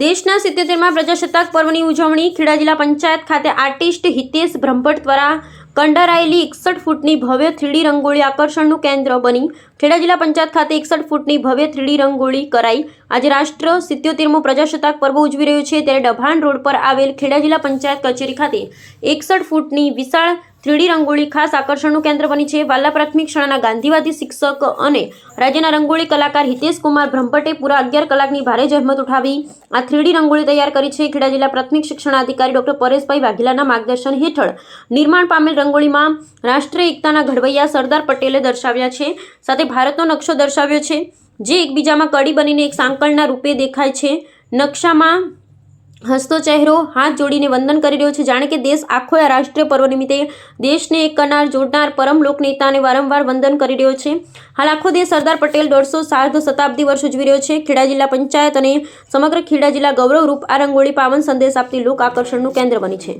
દેશના સિત્યોતેરમાં પ્રજાસત્તાક પર્વની ઉજવણી ખેડા જિલ્લા પંચાયત ખાતે આર્ટિસ્ટ હિતેશ બ્રહ્મભટ્ટ દ્વારા કંડારાયેલી એકસઠ ફૂટની ભવ્ય થ્રીડી રંગોળી આકર્ષણનું કેન્દ્ર બની. ખેડા જિલ્લા પંચાયત ખાતે એકસઠ ફૂટની ભવ્ય થ્રીડી રંગોળી કરાઈ. આજે રાષ્ટ્ર સિત્યોતેરમું પ્રજાસત્તાક પર્વ ઉજવી રહ્યું છે, ત્યારે ડભાણ રોડ પર આવેલ ખેડા જિલ્લા પંચાયત કચેરી ખાતે એકસઠ ફૂટની વિશાળ થ્રીડી રંગોળી ખાસ આકર્ષણનું કેન્દ્ર બની છે. વાલા પ્રાથમિક શાળાના ગાંધીવાદી શિક્ષક અને રાજ્યના રંગોળી કલાકાર હિતેશ કુમાર બ્રહ્મભટ્ટે પૂરા અગિયાર કલાકની ભારે જહેમત ઉઠાવી આ થ્રીડી રંગોળી તૈયાર કરી છે. ખેડા જિલ્લા પ્રાથમિક શિક્ષણાધિકારી ડોક્ટર પરેશભાઈ વાઘેલાના માર્ગદર્શન હેઠળ નિર્માણ પામેલ રંગોળીમાં રાષ્ટ્રીય એકતાના ઘડવૈયા સરદાર પટેલે દર્શાવ્યા છે. સાથે ભારતનો નકશો દર્શાવ્યો છે. જે એકબીજામાં કડી બનીને એક સાંકળના રૂપે દેખાય છે. નકશામાં હસતો ચહેરો, હાથ જોડીને વંદન કરી રહ્યો છે. જાણે કે દેશ આખો આ રાષ્ટ્રીય પર્વ નિમિત્તે દેશને એક કરનાર, જોડનાર, પરમ લોકનેતાને વારંવાર વંદન કરી રહ્યો છે. હાલ આખો દેશ સરદાર પટેલ દોઢસો સાર્ધ શતાબ્દી વર્ષ ઉજવી રહ્યો છે. ખેડા જિલ્લા પંચાયત અને સમગ્ર ખેડા જિલ્લા ગૌરવરૂપ આ રંગોળી પાવન સંદેશ આપતી લોક આકર્ષણનું કેન્દ્ર બની છે.